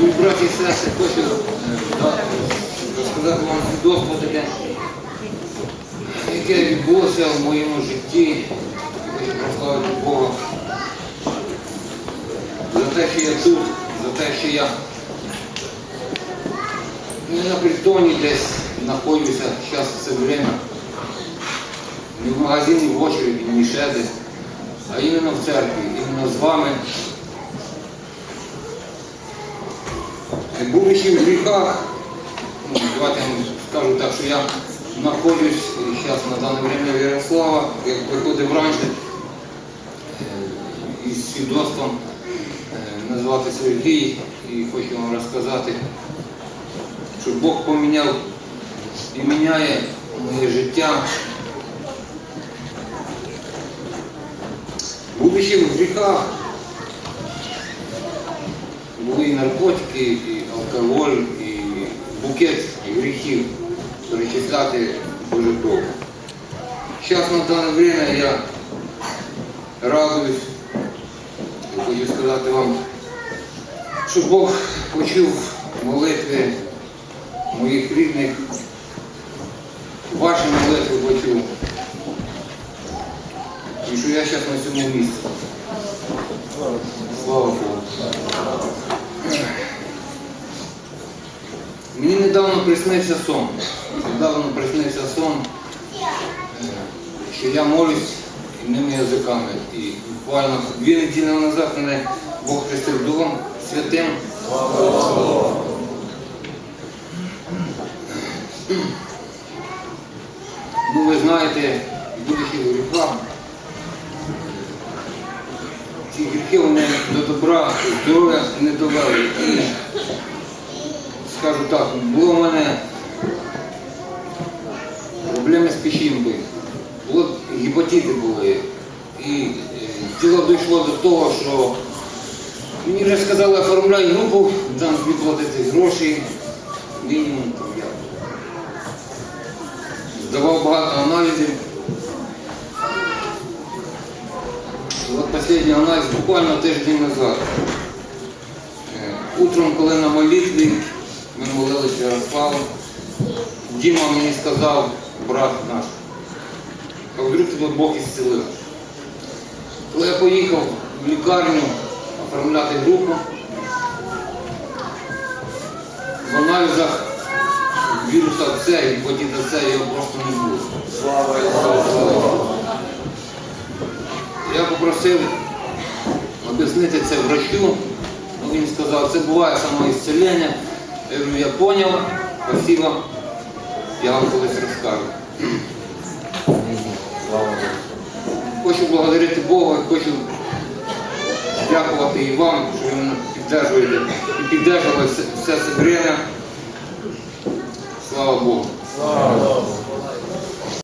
Мої браті і сестри, хочу розказати вам свідоцтво таке, яке відбулося в моєму житті. Хочу прославити Бога за те, що я тут, за те, що я не на притоні десь знаходжуся зараз це время. Не в магазині, в очереді, ні ще десь, а іменно в церкві, іменно з вами. Будучи в гріхах, ну, давайте скажу так, що я знаходжусь зараз на дане время Ярослава, як приходив раніше, е, із свідоцтвом е, назвати Сергій і хочу вам розказати, що Бог поміняв і міняє моє життя. Будучи в гріхах, були і наркотики, і алкоголь, і букет гріхів перечисляти дуже довго. Зараз на дане время я радуюсь, і хочу сказати вам, що Бог почув молитви моїх рідних, ваші молитви почув. І що я зараз на цьому місці. Слава Богу. Мені недавно приснився сон. Недавно приснився сон, що я молюсь одними язиками. І буквально дві неділі назад мене Бог хрестив Духом Святим. Ну, ви знаєте, будучи в гріхах, ці гріхи вони до добра, здоров'я не довели. Скажу так, було в мене проблеми з печінкою, було, гепатити були. І е, діло дійшло до того, що мені вже сказали, оформляй групу, там тобі платити гроші, мінімум там. Здавав багато аналізів. Вот последний анализ буквально тиждень назад. Е, Утром, коли на молитві, ми молилися Ярославу, Діма мені сказав, брат наш, а вдруг тебе Бог ісцелив. Коли я поїхав в лікарню оформляти групу, в аналізах віруса С, гепатита С його просто не було. Слава Я попросив об'яснити це врачу. Він сказав, це буває самоісцелення. Я говорю, я зрозумів, спасибо, я вам колись розкажу. Хочу благодарити Бога, хочу дякувати і вам, що ви мене підтримуєте і підтримували все, це время. Слава Богу. Слава